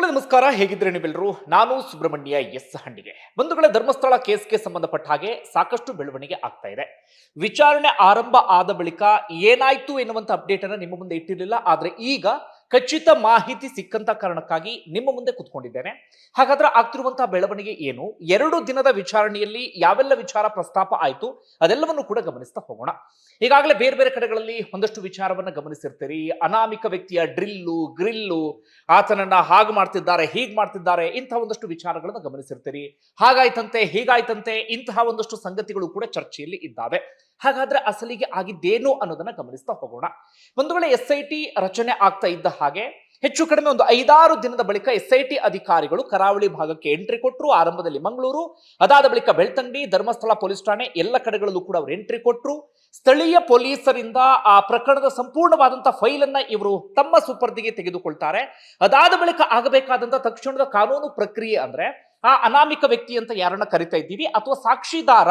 ಬಂಧುಗಳೇ ನಮಸ್ಕಾರ ಹೇಗಿದ್ರೆ ನೀವೆಲ್ಲರೂ? ನಾನು ಸುಬ್ರಹ್ಮಣ್ಯ ಎಸ್ ಹಂಡಿಗೆ ಬಂಧುಗಳ ಧರ್ಮಸ್ಥಳ ಕೇಸ್ಗೆ ಸಂಬಂಧಪಟ್ಟ ಹಾಗೆ ಸಾಕಷ್ಟು ಬೆಳವಣಿಗೆ ಆಗ್ತಾ ಇದೆ. ವಿಚಾರಣೆ ಆರಂಭ ಆದ ಬಳಿಕ ಏನಾಯ್ತು ಎನ್ನುವಂತ ಅಪ್ಡೇಟ್ ಅನ್ನ ನಿಮ್ಮ ಮುಂದೆ ಇಟ್ಟಿರಲಿಲ್ಲ. ಆದ್ರೆ ಈಗ ಖಚಿತ ಮಾಹಿತಿ ಸಿಕ್ಕಂತ ಕಾರಣಕ್ಕಾಗಿ ನಿಮ್ಮ ಮುಂದೆ ಕುತ್ಕೊಂಡಿದ್ದೇನೆ. ಹಾಗಾದ್ರೆ ಆಗ್ತಿರುವಂತಹ ಬೆಳವಣಿಗೆ ಏನು? ಎರಡು ದಿನದ ವಿಚಾರಣೆಯಲ್ಲಿ ಯಾವೆಲ್ಲ ವಿಚಾರ ಪ್ರಸ್ತಾಪ ಆಯ್ತು, ಅದೆಲ್ಲವನ್ನು ಕೂಡ ಗಮನಿಸ್ತಾ ಹೋಗೋಣ. ಈಗಾಗಲೇ ಬೇರೆ ಬೇರೆ ಕಡೆಗಳಲ್ಲಿ ಒಂದಷ್ಟು ವಿಚಾರವನ್ನ ಗಮನಿಸಿರ್ತೀರಿ. ಅನಾಮಿಕ ವ್ಯಕ್ತಿಯ ಡ್ರಿಲ್ಲು, ಗ್ರಿಲ್ಲು, ಆತನನ್ನ ಹಾಗೆ ಮಾಡ್ತಿದ್ದಾರೆ, ಹೀಗೆ ಮಾಡ್ತಿದ್ದಾರೆ ಇಂತಹ ಒಂದಷ್ಟು ವಿಚಾರಗಳನ್ನು ಗಮನಿಸಿರ್ತೀರಿ. ಹಾಗಾಯ್ತಂತೆ, ಹೀಗಾಯ್ತಂತೆ, ಇಂತಹ ಒಂದಷ್ಟು ಸಂಗತಿಗಳು ಕೂಡ ಚರ್ಚೆಯಲ್ಲಿ ಇದ್ದಾವೆ. ಹಾಗಾದ್ರೆ ಅಸಲಿಗೆ ಆಗಿದ್ದೇನು ಅನ್ನೋದನ್ನ ಗಮನಿಸ್ತಾ ಹೋಗೋಣ. ಒಂದು ವೇಳೆ ಎಸ್ ಐ ಟಿ ರಚನೆ ಆಗ್ತಾ ಇದ್ದ ಹಾಗೆ ಹೆಚ್ಚು ಕಡಿಮೆ ಒಂದು ಐದಾರು ದಿನದ ಬಳಿಕ ಎಸ್ ಐ ಟಿ ಅಧಿಕಾರಿಗಳು ಕರಾವಳಿ ಭಾಗಕ್ಕೆ ಎಂಟ್ರಿ ಕೊಟ್ಟರು ಆರಂಭದಲ್ಲಿ ಮಂಗಳೂರು, ಅದಾದ ಬಳಿಕ ಬೆಳ್ತಂಡಿ ಧರ್ಮಸ್ಥಳ ಪೊಲೀಸ್ ಠಾಣೆ, ಎಲ್ಲ ಕಡೆಗಳಲ್ಲೂ ಕೂಡ ಅವರು ಎಂಟ್ರಿ ಕೊಟ್ಟರು ಸ್ಥಳೀಯ ಪೊಲೀಸರಿಂದ ಆ ಪ್ರಕರಣದ ಸಂಪೂರ್ಣವಾದಂತಹ ಫೈಲ್ ಅನ್ನ ಇವರು ತಮ್ಮ ಸುಪರ್ದಿಗೆ ತೆಗೆದುಕೊಳ್ತಾರೆ. ಅದಾದ ಬಳಿಕ ಆಗಬೇಕಾದಂತ ತಕ್ಷಣದ ಕಾನೂನು ಪ್ರಕ್ರಿಯೆ ಅಂದ್ರೆ ಆ ಅನಾಮಿಕ ವ್ಯಕ್ತಿ ಅಂತ ಯಾರನ್ನ ಕರಿತಾ ಇದ್ದೀವಿ ಅಥವಾ ಸಾಕ್ಷಿದಾರ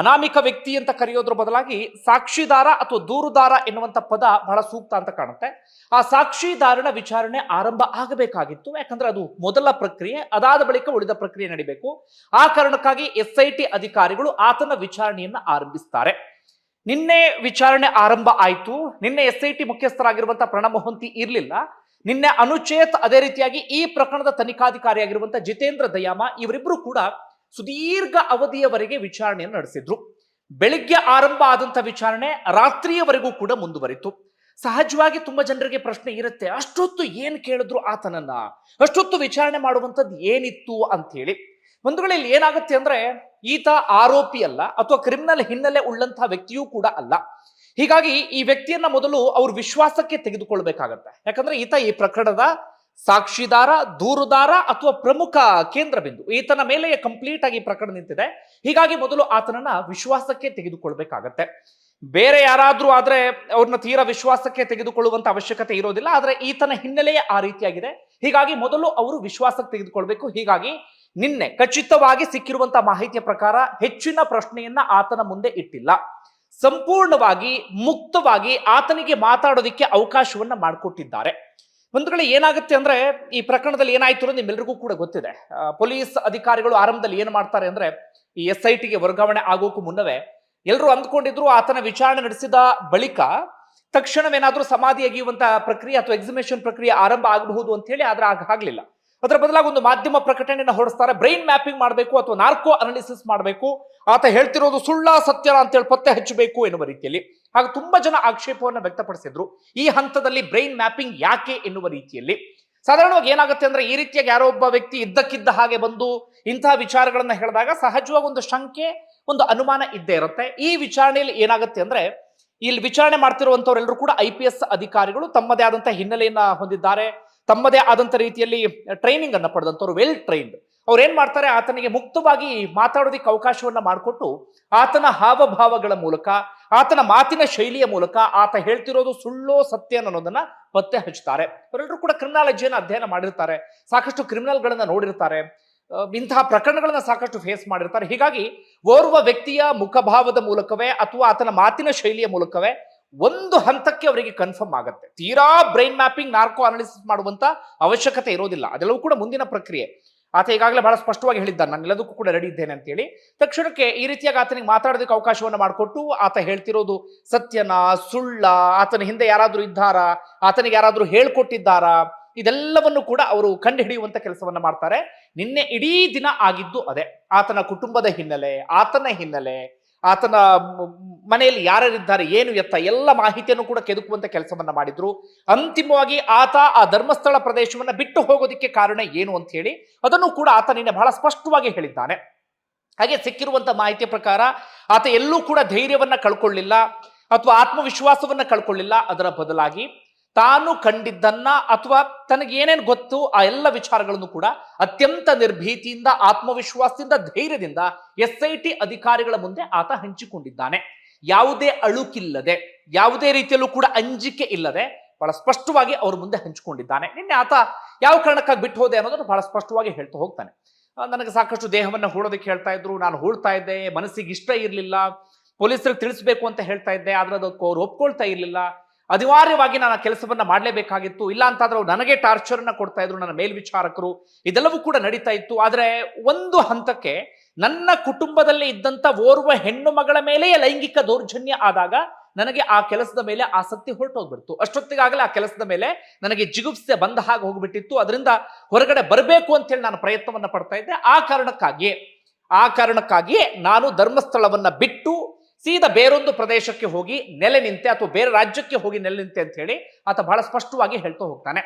ಅನಾಮಿಕ ವ್ಯಕ್ತಿ ಅಂತ ಕರೆಯೋದ್ರ ಬದಲಾಗಿ ಸಾಕ್ಷಿದಾರ ಅಥವಾ ದೂರುದಾರ ಎನ್ನುವಂಥ ಪದ ಬಹಳ ಸೂಕ್ತ ಅಂತ ಕಾಣುತ್ತೆ. ಆ ಸಾಕ್ಷಿದಾರನ ವಿಚಾರಣೆ ಆರಂಭ ಆಗಬೇಕಾಗಿತ್ತು. ಯಾಕಂದ್ರೆ ಅದು ಮೊದಲ ಪ್ರಕ್ರಿಯೆ, ಅದಾದ ಬಳಿಕ ಉಳಿದ ಪ್ರಕ್ರಿಯೆ ನಡಿಬೇಕು. ಆ ಕಾರಣಕ್ಕಾಗಿ ಎಸ್ ಐ ಟಿ ಅಧಿಕಾರಿಗಳು ಆತನ ವಿಚಾರಣೆಯನ್ನು ಆರಂಭಿಸ್ತಾರೆ. ನಿನ್ನೆ ವಿಚಾರಣೆ ಆರಂಭ ಆಯಿತು. ನಿನ್ನೆ ಎಸ್ ಐ ಟಿ ಮುಖ್ಯಸ್ಥರಾಗಿರುವಂತಹ ಪ್ರಣಬ್ ಮೊಹಂತಿ ಇರಲಿಲ್ಲ. ನಿನ್ನೆ ಅನುಚೇತ್ ಅದೇ ರೀತಿಯಾಗಿ ಈ ಪ್ರಕರಣದ ತನಿಖಾಧಿಕಾರಿಯಾಗಿರುವಂತಹ ಜಿತೇಂದ್ರ ದಯಾಮ ಇವರಿಬ್ಬರು ಕೂಡ ಸುದೀರ್ಘ ಅವಧಿಯವರೆಗೆ ವಿಚಾರಣೆಯನ್ನು ನಡೆಸಿದ್ರು. ಬೆಳಿಗ್ಗೆ ಆರಂಭ ಆದಂಥ ವಿಚಾರಣೆ ರಾತ್ರಿಯವರೆಗೂ ಕೂಡ ಮುಂದುವರಿತು. ಸಹಜವಾಗಿ ತುಂಬಾ ಜನರಿಗೆ ಪ್ರಶ್ನೆ ಇರುತ್ತೆ, ಅಷ್ಟೊತ್ತು ಏನ್ ಕೇಳಿದ್ರು ಆತನನ್ನ? ಅಷ್ಟೊತ್ತು ವಿಚಾರಣೆ ಮಾಡುವಂಥದ್ದು ಏನಿತ್ತು ಅಂತ ಹೇಳಿ ಒಂದು ವೇಳೆ ಇಲ್ಲಿ ಏನಾಗುತ್ತೆ ಅಂದ್ರೆ, ಈತ ಆರೋಪಿ ಅಲ್ಲ, ಅಥವಾ ಕ್ರಿಮಿನಲ್ ಹಿನ್ನೆಲೆ ಉಳ್ಳಂತಹ ವ್ಯಕ್ತಿಯೂ ಕೂಡ ಅಲ್ಲ. ಹೀಗಾಗಿ ಈ ವ್ಯಕ್ತಿಯನ್ನ ಮೊದಲು ಅವ್ರ ವಿಶ್ವಾಸಕ್ಕೆ ತೆಗೆದುಕೊಳ್ಬೇಕಾಗತ್ತೆ. ಯಾಕಂದ್ರೆ ಈತ ಈ ಪ್ರಕರಣದ ಸಾಕ್ಷಿದಾರ, ದೂರುದಾರ ಅಥವಾ ಪ್ರಮುಖ ಕೇಂದ್ರ ಬಿಂದು. ಈತನ ಮೇಲೆಯೇ ಕಂಪ್ಲೀಟ್ ಆಗಿ ಪ್ರಕರಣ ನಿಂತಿದೆ. ಹೀಗಾಗಿ ಮೊದಲು ಆತನನ್ನ ವಿಶ್ವಾಸಕ್ಕೆ ತೆಗೆದುಕೊಳ್ಬೇಕಾಗತ್ತೆ. ಬೇರೆ ಯಾರಾದ್ರೂ ಆದ್ರೆ ಅವ್ರನ್ನ ತೀರಾ ವಿಶ್ವಾಸಕ್ಕೆ ತೆಗೆದುಕೊಳ್ಳುವಂತ ಅವಶ್ಯಕತೆ ಇರೋದಿಲ್ಲ, ಆದ್ರೆ ಈತನ ಹಿನ್ನೆಲೆಯೇ ಆ ರೀತಿಯಾಗಿದೆ. ಹೀಗಾಗಿ ಮೊದಲು ಅವರು ವಿಶ್ವಾಸಕ್ಕೆ ತೆಗೆದುಕೊಳ್ಬೇಕು. ಹೀಗಾಗಿ ನಿನ್ನೆ ಖಚಿತವಾಗಿ ಸಿಕ್ಕಿರುವಂತಹ ಮಾಹಿತಿಯ ಪ್ರಕಾರ ಹೆಚ್ಚಿನ ಪ್ರಶ್ನೆಯನ್ನ ಆತನ ಮುಂದೆ ಇಟ್ಟಿಲ್ಲ. ಸಂಪೂರ್ಣವಾಗಿ ಮುಕ್ತವಾಗಿ ಆತನಿಗೆ ಮಾತಾಡೋದಿಕ್ಕೆ ಅವಕಾಶವನ್ನ ಮಾಡಿಕೊಟ್ಟಿದ್ದಾರೆ. ಒಂದು ಏನಾಗುತ್ತೆ ಅಂದ್ರೆ ಈ ಪ್ರಕರಣದಲ್ಲಿ ಏನಾಯ್ತು ಅನ್ನೋದು ನಿಮ್ಮೆಲ್ಲರಿಗೂ ಕೂಡ ಗೊತ್ತಿದೆ. ಪೊಲೀಸ್ ಅಧಿಕಾರಿಗಳು ಆರಂಭದಲ್ಲಿ ಏನ್ ಮಾಡ್ತಾರೆ ಅಂದ್ರೆ ಈ ಎಸ್ ಐ ಟಿಗೆ ವರ್ಗಾವಣೆ ಆಗೋಕ್ಕೂ ಮುನ್ನವೇ ಎಲ್ಲರೂ ಅಂದ್ಕೊಂಡಿದ್ರು ಆತನ ವಿಚಾರಣೆ ನಡೆಸಿದ ಬಳಿಕ ತಕ್ಷಣವೇನಾದ್ರೂ ಸಮಾಧಿ ಅಗಿಯುವಂತಹ ಪ್ರಕ್ರಿಯೆ ಅಥವಾ ಎಕ್ಸಿಬಿಷನ್ ಪ್ರಕ್ರಿಯೆ ಆರಂಭ ಆಗಬಹುದು ಅಂತ ಹೇಳಿ ಆದ್ರೆ ಆಗ ಆಗ್ಲಿಲ್ಲ. ಅದರ ಬದಲಾಗಿ ಒಂದು ಮಾಧ್ಯಮ ಪ್ರಕಟಣೆಯನ್ನು ಹೊರಡಿಸ್ತಾರೆ. ಬ್ರೈನ್ ಮ್ಯಾಪಿಂಗ್ ಮಾಡಬೇಕು ಅಥವಾ ನಾರ್ಕೋ ಅನಾಲಿಸಿಸ್ ಮಾಡಬೇಕು. ಆತ ಹೇಳ್ತಿರೋದು ಸುಳ್ಳ, ಸತ್ಯ ಅಂತ ಹೇಳಿ ಪತ್ತೆ ಹಚ್ಚಬೇಕು ಎನ್ನುವ ರೀತಿಯಲ್ಲಿ. ಹಾಗೆ ತುಂಬಾ ಜನ ಆಕ್ಷೇಪವನ್ನು ವ್ಯಕ್ತಪಡಿಸಿದ್ರು. ಈ ಹಂತದಲ್ಲಿ ಬ್ರೈನ್ ಮ್ಯಾಪಿಂಗ್ ಯಾಕೆ ಎನ್ನುವ ರೀತಿಯಲ್ಲಿ. ಸಾಧಾರಣವಾಗಿ ಏನಾಗುತ್ತೆ ಅಂದ್ರೆ ಈ ರೀತಿಯಾಗಿ ಯಾರೋ ಒಬ್ಬ ವ್ಯಕ್ತಿ ಇದ್ದಕ್ಕಿದ್ದ ಹಾಗೆ ಬಂದು ಇಂತಹ ವಿಚಾರಗಳನ್ನ ಹೇಳಿದಾಗ ಸಹಜವಾಗಿ ಒಂದು ಶಂಕೆ, ಒಂದು ಅನುಮಾನ ಇದ್ದೇ ಇರುತ್ತೆ. ಈ ವಿಚಾರಣೆಯಲ್ಲಿ ಏನಾಗುತ್ತೆ ಅಂದ್ರೆ ಇಲ್ಲಿ ವಿಚಾರಣೆ ಮಾಡ್ತಿರುವಂತವರೆಲ್ಲರೂ ಕೂಡ ಐ ಪಿ ಎಸ್ ಅಧಿಕಾರಿಗಳು ತಮ್ಮದೇ ಆದಂತಹ ಹಿನ್ನೆಲೆಯನ್ನ ಹೊಂದಿದ್ದಾರೆ. ತಮ್ಮದೇ ಆದಂತ ರೀತಿಯಲ್ಲಿ ಟ್ರೈನಿಂಗ್ ಅನ್ನು ಪಡೆದಂತವ್ರು ವೆಲ್ ಟ್ರೈನ್ಡ್ ಅವ್ರು ಏನ್ ಮಾಡ್ತಾರೆ? ಆತನಿಗೆ ಮುಕ್ತವಾಗಿ ಮಾತಾಡೋದಕ್ಕೆ ಅವಕಾಶವನ್ನ ಮಾಡಿಕೊಟ್ಟು ಆತನ ಹಾವಭಾವಗಳ ಮೂಲಕ, ಆತನ ಮಾತಿನ ಶೈಲಿಯ ಮೂಲಕ ಆತ ಹೇಳ್ತಿರೋದು ಸುಳ್ಳೋ ಸತ್ಯ ಅನ್ನೋದನ್ನ ಪತ್ತೆ ಹಚ್ಚುತ್ತಾರೆ ಅವರೆಲ್ಲರೂ ಕೂಡ ಕ್ರಿಮಿನಾಲಜಿಯನ್ನು ಅಧ್ಯಯನ ಮಾಡಿರ್ತಾರೆ, ಸಾಕಷ್ಟು ಕ್ರಿಮಿನಲ್ಗಳನ್ನ ನೋಡಿರ್ತಾರೆ ಇಂತಹ ಪ್ರಕರಣಗಳನ್ನ ಸಾಕಷ್ಟು ಫೇಸ್ ಮಾಡಿರ್ತಾರೆ. ಹೀಗಾಗಿ ಓರ್ವ ವ್ಯಕ್ತಿಯ ಮುಖಭಾವದ ಮೂಲಕವೇ ಅಥವಾ ಆತನ ಮಾತಿನ ಶೈಲಿಯ ಮೂಲಕವೇ ಒಂದು ಹಂತಕ್ಕೆ ಅವರಿಗೆ ಕನ್ಫರ್ಮ್ ಆಗುತ್ತೆ. ತೀರಾ ಬ್ರೈನ್ ಮ್ಯಾಪಿಂಗ್ ನಾರ್ಕೋ ಅನಾಲಿಸಿಸ್ ಮಾಡುವಂತ ಅವಶ್ಯಕತೆ ಇರೋದಿಲ್ಲ. ಅದೆಲ್ಲವೂ ಕೂಡ ಮುಂದಿನ ಪ್ರಕ್ರಿಯೆ. ಆತ ಈಗಾಗಲೇ ಬಹಳ ಸ್ಪಷ್ಟವಾಗಿ ಹೇಳಿದ್ದಾನೆ, ನಾನು ಎಲ್ಲದಕ್ಕೂ ಕೂಡ ರೆಡಿ ಇದ್ದೇನೆ ಅಂತೇಳಿ. ತಕ್ಷಣಕ್ಕೆ ಈ ರೀತಿಯಾಗಿ ಆತನಿಗೆ ಮಾತಾಡೋದಕ್ಕೆ ಅವಕಾಶವನ್ನು ಮಾಡಿಕೊಟ್ಟು ಆತ ಹೇಳ್ತಿರೋದು ಸತ್ಯನ, ಸುಳ್ಳ, ಆತನ ಹಿಂದೆ ಯಾರಾದರೂ ಇದ್ದಾರಾ, ಆತನಿಗೆ ಯಾರಾದರೂ ಹೇಳ್ಕೊಟ್ಟಿದ್ದಾರಾ, ಇದೆಲ್ಲವನ್ನು ಕೂಡ ಅವರು ಕಂಡು ಕೆಲಸವನ್ನ ಮಾಡ್ತಾರೆ. ನಿನ್ನೆ ಇಡೀ ದಿನ ಆಗಿದ್ದು ಅದೇ. ಆತನ ಕುಟುಂಬದ ಹಿನ್ನೆಲೆ, ಆತನ ಹಿನ್ನೆಲೆ, ಆತನ ಮನೆಯಲ್ಲಿ ಯಾರ್ಯಾರಿದ್ದಾರೆ, ಏನು ಎತ್ತ, ಎಲ್ಲ ಮಾಹಿತಿಯನ್ನು ಕೂಡ ಕೆದಕುವಂತ ಕೆಲಸವನ್ನ ಮಾಡಿದ್ರು. ಅಂತಿಮವಾಗಿ ಆತ ಆ ಧರ್ಮಸ್ಥಳ ಪ್ರದೇಶವನ್ನ ಬಿಟ್ಟು ಹೋಗೋದಕ್ಕೆ ಕಾರಣ ಏನು ಅಂತ ಹೇಳಿ ಅದನ್ನು ಕೂಡ ಆತ ನಿನ್ನೆ ಬಹಳ ಸ್ಪಷ್ಟವಾಗಿ ಹೇಳಿದ್ದಾನೆ. ಹಾಗೆ ಸಿಕ್ಕಿರುವಂತ ಮಾಹಿತಿಯ ಪ್ರಕಾರ ಆತ ಎಲ್ಲೂ ಕೂಡ ಧೈರ್ಯವನ್ನ ಕಳ್ಕೊಳ್ಳಿಲ್ಲ ಅಥವಾ ಆತ್ಮವಿಶ್ವಾಸವನ್ನ ಕಳ್ಕೊಳ್ಳಿಲ್ಲ. ಅದರ ಬದಲಾಗಿ ತಾನು ಕಂಡಿದ್ದನ್ನ ಅಥವಾ ತನಗೆ ಏನೇನು ಗೊತ್ತು, ಆ ಎಲ್ಲ ವಿಚಾರಗಳನ್ನು ಕೂಡ ಅತ್ಯಂತ ನಿರ್ಭೀತಿಯಿಂದ, ಆತ್ಮವಿಶ್ವಾಸದಿಂದ, ಧೈರ್ಯದಿಂದ ಎಸ್ ಐ ಟಿ ಅಧಿಕಾರಿಗಳ ಮುಂದೆ ಆತ ಹಂಚಿಕೊಂಡಿದ್ದಾನೆ. ಯಾವುದೇ ಅಳುಕಿಲ್ಲದೆ, ಯಾವುದೇ ರೀತಿಯಲ್ಲೂ ಕೂಡ ಅಂಜಿಕೆ ಇಲ್ಲದೆ ಬಹಳ ಸ್ಪಷ್ಟವಾಗಿ ಅವ್ರ ಮುಂದೆ ಹಂಚಿಕೊಂಡಿದ್ದಾನೆ. ನಿನ್ನೆ ಆತ ಯಾವ ಕಾರಣಕ್ಕಾಗಿ ಬಿಟ್ಟು ಹೋದೆ ಅನ್ನೋದನ್ನು ಬಹಳ ಸ್ಪಷ್ಟವಾಗಿ ಹೇಳ್ತಾ ಹೋಗ್ತಾನೆ. ನನಗೆ ಸಾಕಷ್ಟು ದೇಹವನ್ನು ಹೂಡೋದಕ್ಕೆ ಹೇಳ್ತಾ ಇದ್ರು, ನಾನು ಹೂಳ್ತಾ ಇದ್ದೆ, ಮನಸ್ಸಿಗೆ ಇಷ್ಟ ಇರಲಿಲ್ಲ, ಪೊಲೀಸರಿಗೆ ತಿಳಿಸ್ಬೇಕು ಅಂತ ಹೇಳ್ತಾ ಇದ್ದೆ, ಆದ್ರೆ ಅದಕ್ಕೆ ಅವ್ರು ಒಪ್ಕೊಳ್ತಾ ಇರಲಿಲ್ಲ. ಅನಿವಾರ್ಯವಾಗಿ ನಾನು ಆ ಕೆಲಸವನ್ನ ಮಾಡಲೇಬೇಕಾಗಿತ್ತು. ಇಲ್ಲ ಅಂತಾದ್ರೆ ಅವ್ರು ನನಗೆ ಟಾರ್ಚರ್ ಅನ್ನ ಕೊಡ್ತಾ ಇದ್ರು, ನನ್ನ ಮೇಲ್ವಿಚಾರಕರು, ಇದೆಲ್ಲವೂ ಕೂಡ ನಡೀತಾ ಇತ್ತು. ಆದ್ರೆ ಒಂದು ಹಂತಕ್ಕೆ ನನ್ನ ಕುಟುಂಬದಲ್ಲಿ ಇದ್ದಂತ ಓರ್ವ ಹೆಣ್ಣು ಮಗಳ ಮೇಲೆಯೇ ಲೈಂಗಿಕ ದೌರ್ಜನ್ಯ ಆದಾಗ ನನಗೆ ಆ ಕೆಲಸದ ಮೇಲೆ ಆಸಕ್ತಿ ಹೊರಟೋಗ್ಬಿಡ್ತು. ಅಷ್ಟೊತ್ತಿಗಾಗಲೇ ಆ ಕೆಲಸದ ಮೇಲೆ ನನಗೆ ಜಿಗುಪ್ಸೆ ಬಂದ ಹಾಗೆ ಹೋಗ್ಬಿಟ್ಟಿತ್ತು. ಅದರಿಂದ ಹೊರಗಡೆ ಬರಬೇಕು ಅಂತೇಳಿ ನಾನು ಪ್ರಯತ್ನವನ್ನ ಪಡ್ತಾ ಇದ್ದೆ. ಆ ಕಾರಣಕ್ಕಾಗಿ ಆ ಕಾರಣಕ್ಕಾಗಿಯೇ ನಾನು ಧರ್ಮಸ್ಥಳವನ್ನ ಬಿಟ್ಟು ಸೀದಾ ಬೇರೊಂದು ಪ್ರದೇಶಕ್ಕೆ ಹೋಗಿ ನೆಲೆ ನಿಂತೆ ಅಥವಾ ಬೇರೆ ರಾಜ್ಯಕ್ಕೆ ಹೋಗಿ ನೆಲೆ ನಿಂತೆ ಅಂತ ಹೇಳಿ ಆತ ಬಹಳ ಸ್ಪಷ್ಟವಾಗಿ ಹೇಳ್ತಾ ಹೋಗ್ತಾನೆ.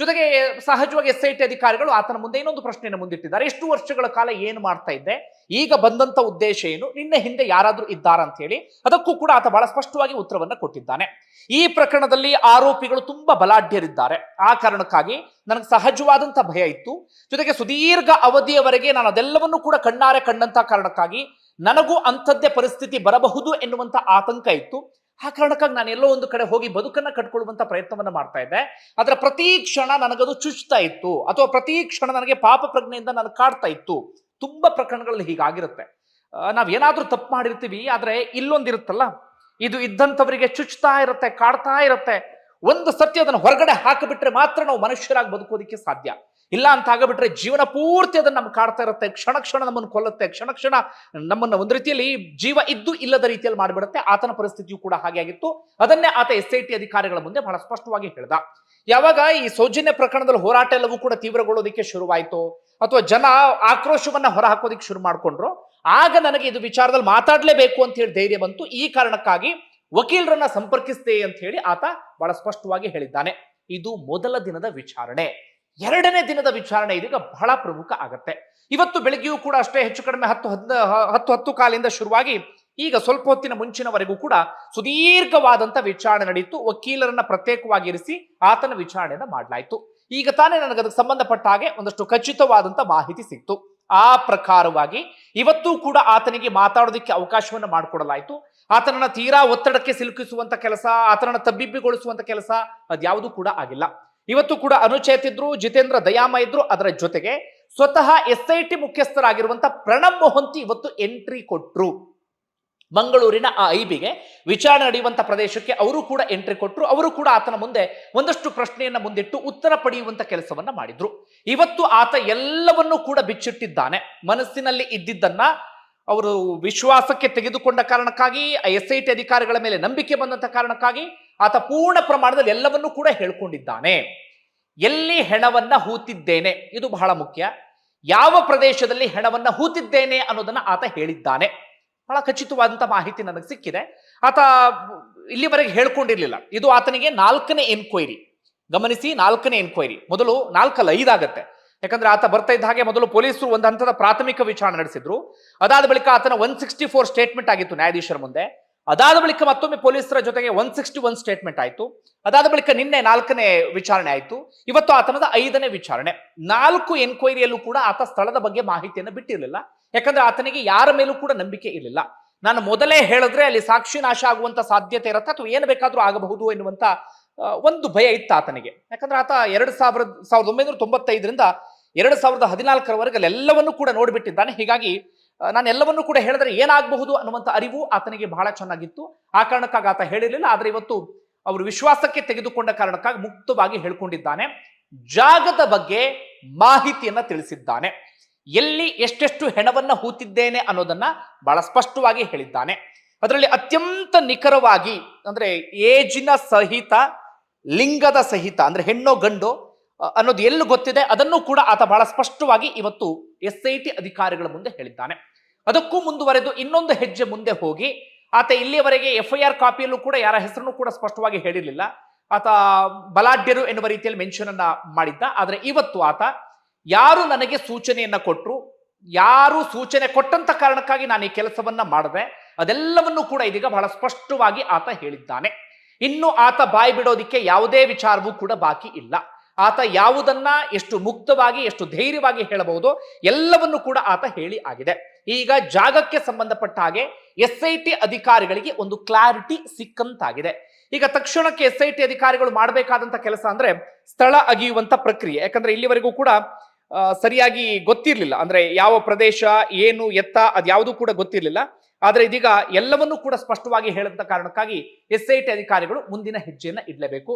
ಜೊತೆಗೆ ಸಹಜವಾಗಿ ಎಸ್ ಐ ಟಿ ಅಧಿಕಾರಿಗಳು ಆತನ ಮುಂದೆ ಇನ್ನೊಂದು ಪ್ರಶ್ನೆಯನ್ನು ಮುಂದಿಟ್ಟಿದ್ದಾರೆ. ಎಷ್ಟು ವರ್ಷಗಳ ಕಾಲ ಏನು ಮಾಡ್ತಾ ಇದ್ದೆ? ಈಗ ಬಂದಂತ ಉದ್ದೇಶ ಏನು? ನಿನ್ನೆ ಹಿಂದೆ ಯಾರಾದರೂ ಇದ್ದಾರ ಅಂತ ಹೇಳಿ ಅದಕ್ಕೂ ಕೂಡ ಆತ ಬಹಳ ಸ್ಪಷ್ಟವಾಗಿ ಉತ್ತರವನ್ನು ಕೊಟ್ಟಿದ್ದಾನೆ. ಈ ಪ್ರಕರಣದಲ್ಲಿ ಆರೋಪಿಗಳು ತುಂಬಾ ಬಲಾಢ್ಯರಿದ್ದಾರೆ. ಆ ಕಾರಣಕ್ಕಾಗಿ ನನಗೆ ಸಹಜವಾದಂತ ಭಯ ಇತ್ತು. ಜೊತೆಗೆ ಸುದೀರ್ಘ ಅವಧಿಯವರೆಗೆ ನಾನು ಅದೆಲ್ಲವನ್ನು ಕೂಡ ಕಣ್ಣಾರೆ ಕಂಡಂತ ಕಾರಣಕ್ಕಾಗಿ ನನಗೂ ಅಂಥದ್ದೇ ಪರಿಸ್ಥಿತಿ ಬರಬಹುದು ಎನ್ನುವಂತ ಆತಂಕ ಇತ್ತು. ಆ ಕಾರಣಕ್ಕಾಗಿ ನಾನು ಎಲ್ಲೋ ಒಂದು ಕಡೆ ಹೋಗಿ ಬದುಕನ್ನ ಕಟ್ಕೊಳ್ಳುವಂತ ಪ್ರಯತ್ನವನ್ನ ಮಾಡ್ತಾ ಇದ್ದೆ. ಅದರ ಪ್ರತಿ ಕ್ಷಣ ನನಗದು ಚುಚ್ತಾ ಇತ್ತು. ಅಥವಾ ಪ್ರತಿ ಕ್ಷಣ ನನಗೆ ಪಾಪ ಪ್ರಜ್ಞೆಯಿಂದ ನನಗೆ ಕಾಡ್ತಾ ಇತ್ತು. ತುಂಬಾ ಪ್ರಕರಣಗಳಲ್ಲಿ ಹೀಗಾಗಿರುತ್ತೆ. ಆ, ನಾವ್ ಏನಾದ್ರೂ ತಪ್ಪು ಮಾಡಿರ್ತೀವಿ ಆದ್ರೆ ಇಲ್ಲೊಂದಿರುತ್ತಲ್ಲ ಇದು ಇದ್ದಂಥವರಿಗೆ ಚುಚ್ತಾ ಇರುತ್ತೆ ಕಾಡ್ತಾ ಇರುತ್ತೆ. ಒಂದು ಸತ್ಯ ಅದನ್ನು ಹೊರಗಡೆ ಹಾಕಿಬಿಟ್ರೆ ಮಾತ್ರ ನಾವು ಮನುಷ್ಯರಾಗಿ ಬದುಕೋದಿಕ್ಕೆ ಸಾಧ್ಯ. ಇಲ್ಲ ಅಂತ ಆಗಬಿಟ್ರೆ ಜೀವನ ಪೂರ್ತಿ ಅದನ್ನು ನಮ್ಗೆ ಕಾಡ್ತಾ ಇರುತ್ತೆ. ಕ್ಷಣ ಕ್ಷಣ ನಮ್ಮನ್ನು ಕೊಲ್ಲುತ್ತೆ. ಕ್ಷಣ ಕ್ಷಣ ನಮ್ಮನ್ನ ಒಂದು ರೀತಿಯಲ್ಲಿ ಜೀವ ಇದ್ದು ಇಲ್ಲದ ರೀತಿಯಲ್ಲಿ ಮಾಡಿಬಿಡುತ್ತೆ. ಆತನ ಪರಿಸ್ಥಿತಿಯು ಕೂಡ ಹಾಗೆ ಆಗಿತ್ತು. ಅದನ್ನೇ ಆತ ಎಸ್ ಐ ಟಿ ಅಧಿಕಾರಿಗಳ ಮುಂದೆ ಬಹಳ ಸ್ಪಷ್ಟವಾಗಿ ಹೇಳ್ದ. ಯಾವಾಗ ಈ ಸೌಜನ್ಯ ಪ್ರಕರಣದಲ್ಲಿ ಹೋರಾಟ ಎಲ್ಲವೂ ಕೂಡ ತೀವ್ರಗೊಳ್ಳೋದಕ್ಕೆ ಶುರುವಾಯಿತು, ಅಥವಾ ಜನ ಆಕ್ರೋಶವನ್ನ ಹೊರ ಹಾಕೋದಿಕ್ಕೆ ಶುರು ಮಾಡ್ಕೊಂಡ್ರು, ಆಗ ನನಗೆ ಇದು ವಿಚಾರದಲ್ಲಿ ಮಾತಾಡಲೇಬೇಕು ಅಂತ ಹೇಳಿ ಧೈರ್ಯ ಬಂತು. ಈ ಕಾರಣಕ್ಕಾಗಿ ವಕೀಲರನ್ನ ಸಂಪರ್ಕಿಸಿದೆ ಅಂತ ಹೇಳಿ ಆತ ಬಹಳ ಸ್ಪಷ್ಟವಾಗಿ ಹೇಳಿದ್ದಾನೆ. ಇದು ಮೊದಲ ದಿನದ ವಿಚಾರಣೆ. ಎರಡನೇ ದಿನದ ವಿಚಾರಣೆ ಇದೀಗ ಬಹಳ ಪ್ರಮುಖ ಆಗತ್ತೆ. ಇವತ್ತು ಬೆಳಗ್ಗೆಯೂ ಕೂಡ ಅಷ್ಟೇ ಹೆಚ್ಚು ಕಡಿಮೆ ಹತ್ತು ಹದ್ ಹತ್ತು ಹತ್ತು ಕಾಲಿಂದ ಶುರುವಾಗಿ ಈಗ ಸ್ವಲ್ಪ ಹೊತ್ತಿನ ಮುಂಚಿನವರೆಗೂ ಕೂಡ ಸುದೀರ್ಘವಾದಂತ ವಿಚಾರಣೆ ನಡೆಯಿತು ವಕೀಲರನ್ನ ಪ್ರತ್ಯೇಕವಾಗಿ ಇರಿಸಿ ಆತನ ವಿಚಾರಣೆಯನ್ನ ಮಾಡಲಾಯಿತು. ಈಗ ತಾನೇ ನನಗೆ ಅದಕ್ಕೆ ಸಂಬಂಧಪಟ್ಟ ಹಾಗೆ ಒಂದಷ್ಟು ಖಚಿತವಾದಂತ ಮಾಹಿತಿ ಸಿಕ್ತು. ಆ ಪ್ರಕಾರವಾಗಿ ಇವತ್ತು ಕೂಡ ಆತನಿಗೆ ಮಾತಾಡೋದಕ್ಕೆ ಅವಕಾಶವನ್ನು ಮಾಡಿಕೊಡಲಾಯಿತು. ಆತನನ್ನ ತೀರಾ ಒತ್ತಡಕ್ಕೆ ಸಿಲುಕಿಸುವಂತ ಕೆಲಸ, ಆತನನ್ನ ತಬ್ಬಿಬ್ಬಿಗೊಳಿಸುವಂತ ಕೆಲಸ ಅದ್ಯಾವುದು ಕೂಡ ಆಗಿಲ್ಲ. ಇವತ್ತು ಕೂಡ ಅನುಚೇತ್ ಇದ್ರು, ಜಿತೇಂದ್ರ ದಯಾಮ ಇದ್ರು, ಅದರ ಜೊತೆಗೆ ಸ್ವತಃ ಎಸ್ ಐ ಟಿ ಮುಖ್ಯಸ್ಥರಾಗಿರುವಂತಹ ಪ್ರಣಬ್ ಮೊಹಂತಿ ಇವತ್ತು ಎಂಟ್ರಿ ಕೊಟ್ರು. ಮಂಗಳೂರಿನ ಆ ಐಬಿಗೆ ವಿಚಾರಣೆ ನಡೆಯುವಂತ ಪ್ರದೇಶಕ್ಕೆ ಅವರು ಕೂಡ ಎಂಟ್ರಿ ಕೊಟ್ಟರು ಅವರು ಕೂಡ ಆತನ ಮುಂದೆ ಒಂದಷ್ಟು ಪ್ರಶ್ನೆಯನ್ನು ಮುಂದಿಟ್ಟು ಉತ್ತರ ಪಡೆಯುವಂತ ಕೆಲಸವನ್ನ ಮಾಡಿದ್ರು. ಇವತ್ತು ಆತ ಎಲ್ಲವನ್ನೂ ಕೂಡ ಬಿಚ್ಚಿಟ್ಟಿದ್ದಾನೆ. ಮನಸ್ಸಿನಲ್ಲಿ ಇದ್ದಿದ್ದನ್ನ ಅವರು ವಿಶ್ವಾಸಕ್ಕೆ ತೆಗೆದುಕೊಂಡ ಕಾರಣಕ್ಕಾಗಿ ಎಸ್ ಐ ಟಿ ಅಧಿಕಾರಿಗಳ ಮೇಲೆ ನಂಬಿಕೆ ಬಂದಂತ ಕಾರಣಕ್ಕಾಗಿ ಆತ ಪೂರ್ಣ ಪ್ರಮಾಣದಲ್ಲಿ ಎಲ್ಲವನ್ನೂ ಕೂಡ ಹೇಳ್ಕೊಂಡಿದ್ದಾನೆ. ಎಲ್ಲಿ ಹೆಣವನ್ನ ಹೂತಿದ್ದೇನೆ? ಇದು ಬಹಳ ಮುಖ್ಯ. ಯಾವ ಪ್ರದೇಶದಲ್ಲಿ ಹೆಣವನ್ನ ಹೂತಿದ್ದೇನೆ ಅನ್ನೋದನ್ನ ಆತ ಹೇಳಿದ್ದಾನೆ. ಬಹಳ ಖಚಿತವಾದಂತ ಮಾಹಿತಿ ನನಗೆ ಸಿಕ್ಕಿದೆ. ಆತ ಇಲ್ಲಿವರೆಗೆ ಹೇಳ್ಕೊಂಡಿರ್ಲಿಲ್ಲ. ಇದು ಆತನಿಗೆ ನಾಲ್ಕನೇ ಎನ್ಕ್ವೈರಿ ಗಮನಿಸಿ, ನಾಲ್ಕನೇ ಎನ್ಕ್ವೈರಿ ಮೊದಲು ನಾಲ್ಕಲ್ಲ ಐದಾಗತ್ತೆ. ಯಾಕಂದ್ರೆ ಆತ ಬರ್ತಾ ಇದ್ದ ಹಾಗೆ ಮೊದಲು ಪೊಲೀಸರು ಒಂದು ಹಂತದ ಪ್ರಾಥಮಿಕ ವಿಚಾರಣೆ ನಡೆಸಿದ್ರು. ಅದಾದ ಬಳಿಕ ಆತನ ಒನ್ ಸಿಕ್ಸ್ಟಿ ಫೋರ್ ಸ್ಟೇಟ್ಮೆಂಟ್ ಆಗಿತ್ತು ನ್ಯಾಯಾಧೀಶರ ಮುಂದೆ. ಅದಾದ ಬಳಿಕ ಮತ್ತೊಮ್ಮೆ ಪೊಲೀಸರ ಜೊತೆಗೆ ಒನ್ ಸಿಕ್ಸ್ಟಿ ಒನ್ ಸ್ಟೇಟ್ಮೆಂಟ್ ಆಯಿತು. ಅದಾದ ಬಳಿಕ ನಿನ್ನೆ ನಾಲ್ಕನೇ ವಿಚಾರಣೆ ಆಯಿತು. ಇವತ್ತು ಆತನದ ಐದನೇ ವಿಚಾರಣೆ. ನಾಲ್ಕು ಎನ್ಕ್ವೈರಿಯಲ್ಲೂ ಕೂಡ ಆತ ಸ್ಥಳದ ಬಗ್ಗೆ ಮಾಹಿತಿಯನ್ನು ಬಿಟ್ಟಿರಲಿಲ್ಲ. ಯಾಕಂದ್ರೆ ಆತನಿಗೆ ಯಾರ ಮೇಲೂ ಕೂಡ ನಂಬಿಕೆ ಇರಲಿಲ್ಲ. ನಾನು ಮೊದಲೇ ಹೇಳಿದ್ರೆ ಅಲ್ಲಿ ಸಾಕ್ಷಿ ನಾಶ ಆಗುವಂತ ಸಾಧ್ಯತೆ ಇರುತ್ತೆ ಅಥವಾ ಏನು ಬೇಕಾದರೂ ಆಗಬಹುದು ಎನ್ನುವಂತ ಒಂದು ಭಯ ಇತ್ತು ಆತನಿಗೆ. ಯಾಕಂದ್ರೆ ಆತ ಎರಡು ಸಾವಿರದ ಸಾವಿರದ ಒಂಬೈನೂರ ತೊಂಬತ್ತೈದರಿಂದ ಎರಡು ಸಾವಿರದ ಹದಿನಾಲ್ಕರವರೆಗೆ ಅಲ್ಲೆಲ್ಲವನ್ನೂ ಕೂಡ ನೋಡಿಬಿಟ್ಟಿದ್ದಾನೆ. ಹೀಗಾಗಿ ನಾನು ಎಲ್ಲವನ್ನೂ ಕೂಡ ಹೇಳಿದ್ರೆ ಏನಾಗಬಹುದು ಅನ್ನುವಂಥ ಅರಿವು ಆತನಿಗೆ ಬಹಳ ಚೆನ್ನಾಗಿತ್ತು. ಆ ಕಾರಣಕ್ಕಾಗಿ ಆತ ಹೇಳಿರಲಿಲ್ಲ, ಆದರೆ ಇವತ್ತು ಅವರು ವಿಶ್ವಾಸಕ್ಕೆ ತೆಗೆದುಕೊಂಡ ಕಾರಣಕ್ಕಾಗಿ ಮುಕ್ತವಾಗಿ ಹೇಳ್ಕೊಂಡಿದ್ದಾನೆ. ಜಾಗದ ಬಗ್ಗೆ ಮಾಹಿತಿಯನ್ನ ತಿಳಿಸಿದ್ದಾನೆ. ಎಲ್ಲಿ ಎಷ್ಟೆಷ್ಟು ಹೆಣವನ್ನ ಹೂತಿದ್ದೇನೆ ಅನ್ನೋದನ್ನ ಬಹಳ ಸ್ಪಷ್ಟವಾಗಿ ಹೇಳಿದ್ದಾನೆ. ಅದರಲ್ಲಿ ಅತ್ಯಂತ ನಿಖರವಾಗಿ ಅಂದ್ರೆ ಏಜಿನ ಸಹಿತ, ಲಿಂಗದ ಸಹಿತ ಅಂದ್ರೆ ಹೆಣ್ಣೋ ಗಂಡು ಅನ್ನೋದು ಎಲ್ಲಿ ಗೊತ್ತಿದೆ ಅದನ್ನು ಕೂಡ ಆತ ಬಹಳ ಸ್ಪಷ್ಟವಾಗಿ ಇವತ್ತು ಎಸ್ ಐ ಟಿ ಅಧಿಕಾರಿಗಳ ಮುಂದೆ ಹೇಳಿದ್ದಾನೆ. ಅದಕ್ಕೂ ಮುಂದುವರೆದು ಇನ್ನೊಂದು ಹೆಜ್ಜೆ ಮುಂದೆ ಹೋಗಿ, ಆತ ಇಲ್ಲಿಯವರೆಗೆ ಎಫ್ ಐ ಆರ್ ಕಾಪಿಯಲ್ಲೂ ಕೂಡ ಯಾರ ಹೆಸರನ್ನು ಕೂಡ ಸ್ಪಷ್ಟವಾಗಿ ಹೇಳಿರಲಿಲ್ಲ. ಆತ ಬಲಾಢ್ಯರು ಎನ್ನುವ ರೀತಿಯಲ್ಲಿ ಮೆನ್ಷನ್ ಅನ್ನ ಮಾಡಿದ್ದ. ಆದರೆ ಇವತ್ತು ಆತ ಯಾರು ನನಗೆ ಸೂಚನೆಯನ್ನ ಕೊಟ್ಟರು ಯಾರು ಸೂಚನೆ ಕೊಟ್ಟಂತ ಕಾರಣಕ್ಕಾಗಿ ನಾನು ಈ ಕೆಲಸವನ್ನ ಮಾಡಿದೆ, ಅದೆಲ್ಲವನ್ನೂ ಕೂಡ ಇದೀಗ ಬಹಳ ಸ್ಪಷ್ಟವಾಗಿ ಆತ ಹೇಳಿದ್ದಾನೆ. ಇನ್ನು ಆತ ಬಾಯಿ ಬಿಡೋದಿಕ್ಕೆ ಯಾವುದೇ ವಿಚಾರವೂ ಕೂಡ ಬಾಕಿ ಇಲ್ಲ. ಆತ ಯಾವುದನ್ನ ಎಷ್ಟು ಮುಕ್ತವಾಗಿ, ಎಷ್ಟು ಧೈರ್ಯವಾಗಿ ಹೇಳಬಹುದು, ಎಲ್ಲವನ್ನು ಕೂಡ ಆತ ಹೇಳಿ ಆಗಿದೆ. ಈಗ ಜಾಗಕ್ಕೆ ಸಂಬಂಧಪಟ್ಟ ಹಾಗೆ ಎಸ್ ಐ ಟಿ ಅಧಿಕಾರಿಗಳಿಗೆ ಒಂದು ಕ್ಲಾರಿಟಿ ಸಿಕ್ಕಂತಾಗಿದೆ. ಈಗ ತಕ್ಷಣಕ್ಕೆ ಎಸ್ ಐ ಟಿ ಅಧಿಕಾರಿಗಳು ಮಾಡಬೇಕಾದಂತ ಕೆಲಸ ಅಂದ್ರೆ ಸ್ಥಳ ಅಗಿಯುವಂತ ಪ್ರಕ್ರಿಯೆ. ಯಾಕಂದ್ರೆ ಇಲ್ಲಿವರೆಗೂ ಕೂಡ ಸರಿಯಾಗಿ ಗೊತ್ತಿರಲಿಲ್ಲ. ಅಂದ್ರೆ ಯಾವ ಪ್ರದೇಶ, ಏನು, ಎತ್ತ ಅದ್ಯಾವುದು ಕೂಡ ಗೊತ್ತಿರಲಿಲ್ಲ. ಆದ್ರೆ ಇದೀಗ ಎಲ್ಲವನ್ನೂ ಕೂಡ ಸ್ಪಷ್ಟವಾಗಿ ಹೇಳಂತ ಕಾರಣಕ್ಕಾಗಿ ಎಸ್ ಐ ಟಿ ಅಧಿಕಾರಿಗಳು ಮುಂದಿನ ಹೆಜ್ಜೆಯನ್ನ ಇಡಲೇಬೇಕು.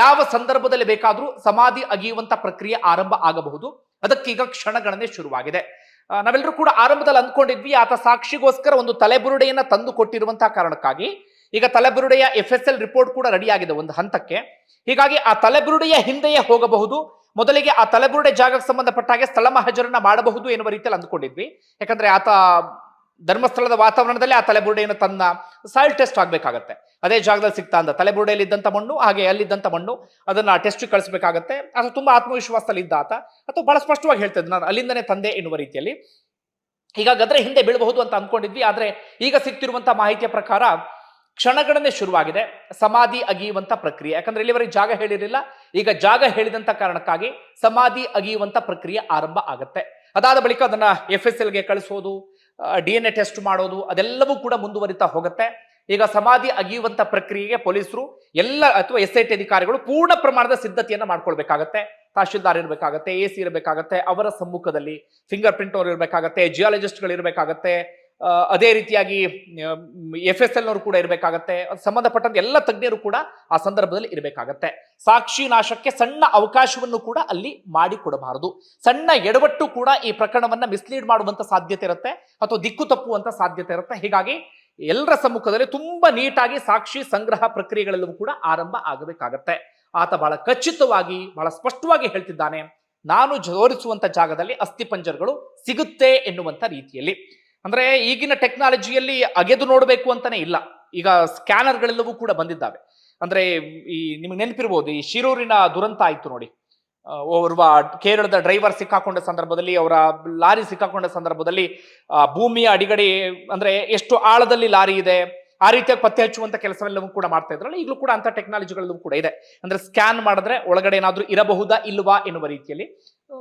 ಯಾವ ಸಂದರ್ಭದಲ್ಲಿ ಬೇಕಾದರೂ ಸಮಾಧಿ ಅಗಿಯುವಂತ ಪ್ರಕ್ರಿಯೆ ಆರಂಭ ಆಗಬಹುದು. ಅದಕ್ಕೀಗ ಕ್ಷಣಗಣನೆ ಶುರುವಾಗಿದೆ. ನಾವೆಲ್ಲರೂ ಕೂಡ ಆರಂಭದಲ್ಲಿ ಅಂದ್ಕೊಂಡಿದ್ವಿ, ಆತ ಸಾಕ್ಷಿಗೋಸ್ಕರ ಒಂದು ತಲೆಬುರುಡೆಯನ್ನ ತಂದು ಕೊಟ್ಟಿರುವಂತಹ ಕಾರಣಕ್ಕಾಗಿ. ಈಗ ತಲೆಬುರುಡೆಯ ಎಫ್ ಎಸ್ ಎಲ್ ರಿಪೋರ್ಟ್ ಕೂಡ ರೆಡಿ ಆಗಿದೆ ಒಂದು ಹಂತಕ್ಕೆ. ಹೀಗಾಗಿ ಆ ತಲೆಬುರುಡೆಯ ಹಿಂದೆಯೇ ಹೋಗಬಹುದು. ಮೊದಲಿಗೆ ಆ ತಲೆಬುರುಡೆ ಜಾಗಕ್ಕೆ ಸಂಬಂಧಪಟ್ಟ ಹಾಗೆ ಸ್ಥಳ ಮಹಜರನ್ನ ಮಾಡಬಹುದು ಎನ್ನುವ ರೀತಿಯಲ್ಲಿ ಅಂದ್ಕೊಂಡಿದ್ವಿ. ಯಾಕಂದ್ರೆ ಆತ ಧರ್ಮಸ್ಥಳದ ವಾತಾವರಣದಲ್ಲಿ ಆ ತಲೆಬುರುಡೆಯನ್ನು ತನ್ನ ಸಾಯಿಲ್ ಟೆಸ್ಟ್ ಆಗಬೇಕಾಗತ್ತೆ. ಅದೇ ಜಾಗದಲ್ಲಿ ಸಿಗ್ತಾ ಅಂತ, ತಲೆಬುರುಡೆಯಲ್ಲಿ ಇದ್ದಂಥ ಮಣ್ಣು, ಹಾಗೆ ಅಲ್ಲಿದ್ದಂಥ ಮಣ್ಣು, ಅದನ್ನು ಟೆಸ್ಟ್ ಕಳಿಸಬೇಕಾಗತ್ತೆ. ಅಥವಾ ತುಂಬ ಆತ್ಮವಿಶ್ವಾಸದಲ್ಲಿ ಇದ್ದ ಆತ. ಅಥವಾ ಬಹಳ ಸ್ಪಷ್ಟವಾಗಿ ಹೇಳ್ತಾ ನಾನು, ಅಲ್ಲಿಂದನೇ ತಂದೆ ಎನ್ನುವ ರೀತಿಯಲ್ಲಿ. ಹೀಗಾಗಾದ್ರೆ ಹಿಂದೆ ಬೀಳಬಹುದು ಅಂತ ಅಂದ್ಕೊಂಡಿದ್ವಿ ಆದರೆ ಈಗ ಸಿಗ್ತಿರುವಂಥ ಮಾಹಿತಿಯ ಪ್ರಕಾರ ಕ್ಷಣಗಣನೆ ಶುರುವಾಗಿದೆ. ಸಮಾಧಿ ಅಗಿಯುವಂಥ ಪ್ರಕ್ರಿಯೆ. ಯಾಕಂದ್ರೆ ಇಲ್ಲಿವರೆಗೆ ಜಾಗ ಹೇಳಿರಲಿಲ್ಲ. ಈಗ ಜಾಗ ಹೇಳಿದಂತ ಕಾರಣಕ್ಕಾಗಿ ಸಮಾಧಿ ಅಗಿಯುವಂಥ ಪ್ರಕ್ರಿಯೆ ಆರಂಭ ಆಗುತ್ತೆ. ಅದಾದ ಬಳಿಕ ಅದನ್ನ ಎಫ್ ಎಸ್ ಎಲ್ಗೆ ಕಳಿಸೋದು ಡಿ ಎನ್ ಎ ಟೆಸ್ಟ್ ಮಾಡೋದು ಅದೆಲ್ಲವೂ ಕೂಡ ಮುಂದುವರಿತಾ ಹೋಗುತ್ತೆ. ಈಗ ಸಮಾಧಿ ಅಗಿಯುವಂತ ಪ್ರಕ್ರಿಯೆಗೆ ಪೊಲೀಸರು ಎಲ್ಲ ಅಥವಾ ಎಸ್ ಐ ಟಿ ಅಧಿಕಾರಿಗಳು ಪೂರ್ಣ ಪ್ರಮಾಣದ ಸಿದ್ಧತೆಯನ್ನು ಮಾಡ್ಕೊಳ್ಬೇಕಾಗತ್ತೆ. ತಹಶೀಲ್ದಾರ್ ಇರಬೇಕಾಗತ್ತೆ, ಎ ಸಿ ಇರಬೇಕಾಗತ್ತೆ, ಅವರ ಸಮ್ಮುಖದಲ್ಲಿ, ಫಿಂಗರ್ ಪ್ರಿಂಟ್ ಅವ್ರು ಇರಬೇಕಾಗತ್ತೆ, ಜಿಯಾಲಜಿಸ್ಟ್ಗಳು ಇರಬೇಕಾಗತ್ತೆ ಅದೇ ರೀತಿಯಾಗಿ ಎಫ್ ಎಸ್ ಎಲ್ ನವರು ಕೂಡ ಇರಬೇಕಾಗತ್ತೆ. ಸಂಬಂಧಪಟ್ಟಂತ ಎಲ್ಲ ತಜ್ಞರು ಕೂಡ ಆ ಸಂದರ್ಭದಲ್ಲಿ ಇರಬೇಕಾಗತ್ತೆ. ಸಾಕ್ಷಿ ನಾಶಕ್ಕೆ ಸಣ್ಣ ಅವಕಾಶವನ್ನು ಕೂಡ ಅಲ್ಲಿ ಮಾಡಿಕೊಡಬಾರದು. ಸಣ್ಣ ಎಡವಟ್ಟು ಕೂಡ ಈ ಪ್ರಕರಣವನ್ನ ಮಿಸ್ಲೀಡ್ ಮಾಡುವಂತ ಸಾಧ್ಯತೆ ಇರುತ್ತೆ ಅಥವಾ ದಿಕ್ಕು ತಪ್ಪುವಂತ ಸಾಧ್ಯತೆ ಇರುತ್ತೆ. ಹೀಗಾಗಿ ಎಲ್ಲರ ಸಮ್ಮುಖದಲ್ಲಿ ತುಂಬಾ ನೀಟಾಗಿ ಸಾಕ್ಷಿ ಸಂಗ್ರಹ ಪ್ರಕ್ರಿಯೆಗಳೆಲ್ಲವೂ ಕೂಡ ಆರಂಭ ಆಗಬೇಕಾಗತ್ತೆ. ಆತ ಬಹಳ ಖಚಿತವಾಗಿ, ಬಹಳ ಸ್ಪಷ್ಟವಾಗಿ ಹೇಳ್ತಿದ್ದಾನೆ, ನಾನು ತೋರಿಸುವಂತ ಜಾಗದಲ್ಲಿ ಅಸ್ಥಿಪಂಜರಗಳು ಸಿಗುತ್ತೆ ಎನ್ನುವಂತ ರೀತಿಯಲ್ಲಿ. ಅಂದ್ರೆ ಈಗಿನ ಟೆಕ್ನಾಲಜಿಯಲ್ಲಿ ಅಗೆದು ನೋಡಬೇಕು ಅಂತಾನೆ ಇಲ್ಲ. ಈಗ ಸ್ಕ್ಯಾನರ್ಗಳೆಲ್ಲವೂ ಕೂಡ ಬಂದಿದ್ದಾವೆ. ಅಂದ್ರೆ ಈ ನಿಮಗೆ ನೆನಪಿರ್ಬೋದು, ಈ ಶಿರೂರಿನ ದುರಂತ ಆಯ್ತು ನೋಡಿ. ಓರ್ವ ಕೇರಳದ ಡ್ರೈವರ್ ಸಿಕ್ಕಾಕೊಂಡ ಸಂದರ್ಭದಲ್ಲಿ, ಅವರ ಲಾರಿ ಸಿಕ್ಕಾಕೊಂಡ ಸಂದರ್ಭದಲ್ಲಿ ಭೂಮಿಯ ಅಡಿಗಡೆ, ಅಂದ್ರೆ ಎಷ್ಟು ಆಳದಲ್ಲಿ ಲಾರಿ ಇದೆ ಆ ರೀತಿಯಾಗಿ ಪತ್ತೆ ಹಚ್ಚುವಂತ ಕೆಲಸವೆಲ್ಲವೂ ಕೂಡ ಮಾಡ್ತಾ ಇದ್ರಲ್ಲ, ಈಗಲೂ ಕೂಡ ಅಂತ ಟೆಕ್ನಾಲಜಿಗಳೆಲ್ಲವೂ ಕೂಡ ಇದೆ. ಅಂದ್ರೆ ಸ್ಕ್ಯಾನ್ ಮಾಡಿದ್ರೆ ಒಳಗಡೆ ಏನಾದ್ರೂ ಇರಬಹುದಾ ಇಲ್ವಾ ಎನ್ನುವ ರೀತಿಯಲ್ಲಿ